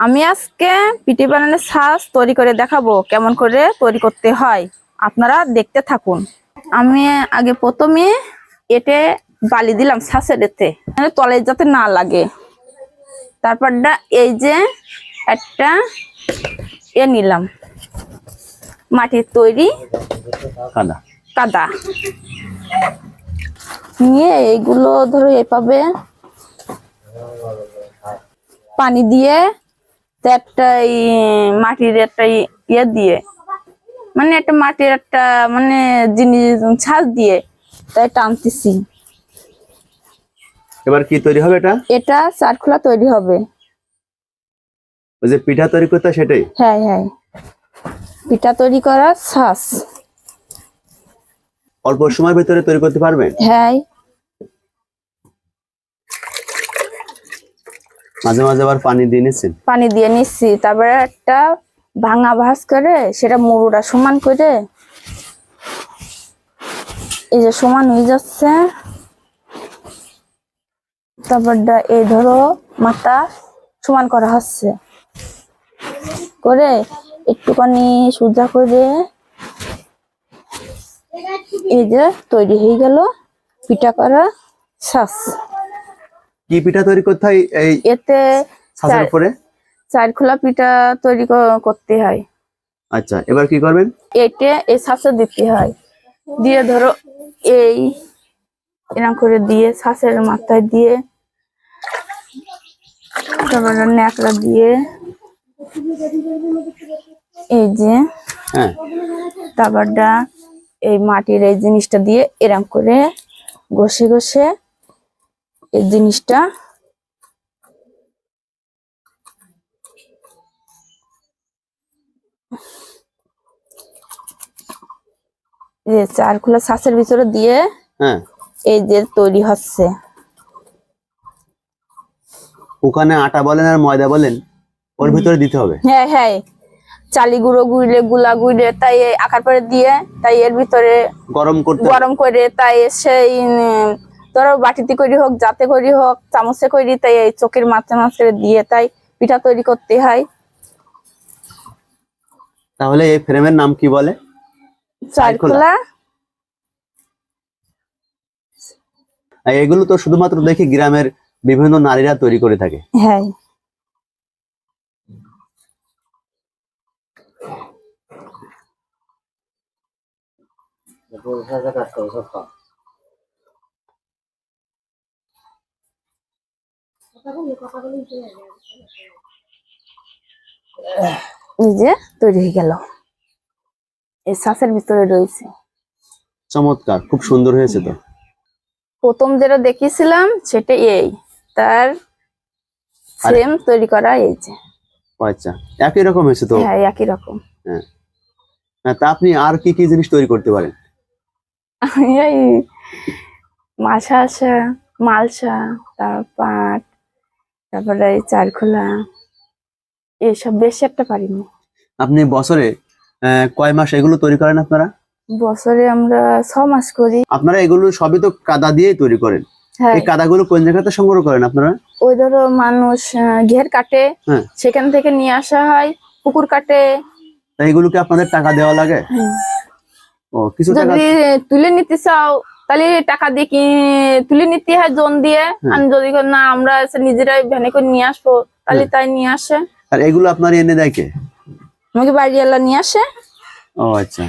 আমি আজকে পিঠে বানানোর ছাঁচ তৈরি করে দেখাবো কেমন করে তৈরি করতে হয়। আপনারা দেখতে থাকুন। আমি আগে প্রথমে এটে বালি দিলাম ছাঁচের এতে তলে যাতে না লাগে। তারপরটা এই যে একটা এ নিলাম। মাটির তৈরি কাদা। কাদা। নিয়ে এইগুলো ধরো এভাবে পানি দিয়ে তো একটা মাটির একটা ইয়ে দিয়ে মানে একটা মাটির একটা মানে জিনিস ছাঁচ দিয়ে তাই টানতেছি। এবার কি তৈরি হবে এটা? এটা চারখোলা তৈরি হবে। ওই যে পিঠা তৈরি করতে সেটাই? হ্যাঁ হ্যাঁ। পিঠা তৈরি করা ছাঁচ। অল্প সময়ের ভিতরে তৈরি করতে পারবেন? হ্যাঁ। মাঝে মাঝে আবার পানি দিয়ে নিচ্ছেন পানি দিয়ে নিচ্ছি তারপরে একটা ভাঙা ভাস করে সেটা মুড়ুটা সমান করে এই যে সমান হয়ে যাচ্ছে। তারপরটা এই ধরো মাথা সমান করা হচ্ছে। করে একটুখানি সোজা করে এই যে তৈরি হয়ে গেল, পিঠা করা শ্বাস কি পিঠা তৈরি করতে হয় এই এতে ছাঁচের উপরে? চার খোলা পিঠা তৈরি করতে হয়। আচ্ছা এবার কি করবেন? এটে এই শ্বাসে দিতে হয়। দিয়ে ধরো এই এরকম করে দিয়ে শ্বাসের মাথায় দিয়ে তারপরে ন্যাকড়া দিয়ে এই যে হ্যাঁ। তারপরটা এই মাটির এই জিনিসটা দিয়ে এরকম করে ঘষে ঘষে এই জিনিসটা। চার খোলা শ্বাসের ভিতরে দিয়ে হ্যাঁ। এই যে তৈরি হচ্ছে। ওখানে আটা বলেন আর ময়দা বলেন ওর ভিতরে দিতে হবে? হ্যাঁ হ্যাঁ। চালি গুঁড়ো গুঁড়লে গুলা গুঁড়ে তাই আকার পরে দিয়ে তাই এর ভিতরে গরম করতে গরম করে তাই সেই ধরো বাটিতে করি হোক যাতে করি হোক চামচে করি তাই এই চোখের মাঝে মাঝে দিয়ে তাই পিঠা তৈরি করতে হয়। তাহলে এই ফ্রেমের নাম কি বলে? চারখোলা। এগুলো তো শুধুমাত্র দেখি গ্রামের বিভিন্ন নারীরা তৈরি করে থাকে। হ্যাঁ। এই যে তৈরি হয়ে গেল। এই শ্বাসের ভিতরে রয়েছে। চমৎকার খুব সুন্দর হয়েছে তো। প্রথম যেটা দেখিয়েছিলাম সেটা এই। তার সেম তৈরি করা এই যে। আচ্ছা একই রকম হয়েছে তো? হ্যাঁ একই রকম। হ্যাঁ। তা আপনি আর কি কি জিনিস তৈরি করতে পারেন? এই মাছা আসা মালসা তারপর পাট তারপরে এই চারখোলা এসব বেশি একটা পারিনি। আপনি বছরে আহ, কয় মাস এগুলো তৈরি করেন আপনারা? বছরে আমরা ছ মাস করি। আপনারা এগুলো সবই তো কাদা দিয়েই তৈরি করেন। হ্যাঁ। এই কাদাগুলো কোন জায়গাতে সংগ্রহ করেন আপনারা? ওই ধরো মানুষ আহ, ঘের কাটে হ্যাঁ। সেখান থেকে নিয়ে আসা হয় পুকুর কাটে। তা এগুলোকে আপনাদের টাকা দেওয়া লাগে? ও কিছু টাকা যদি তুলে নিতে চাও তাহলে টাকা দিয়ে কি তুলে নিতে হয় জন দিয়ে? আর যদি না আমরা নিজেরাই ভ্যানে করে নিয়ে আসব তাহলে তাই নিয়ে আসে। আর এগুলো আপনার এনে দেয় কে? আমাকে বাড়িওয়ালা নিয়ে আসে। ও আচ্ছা।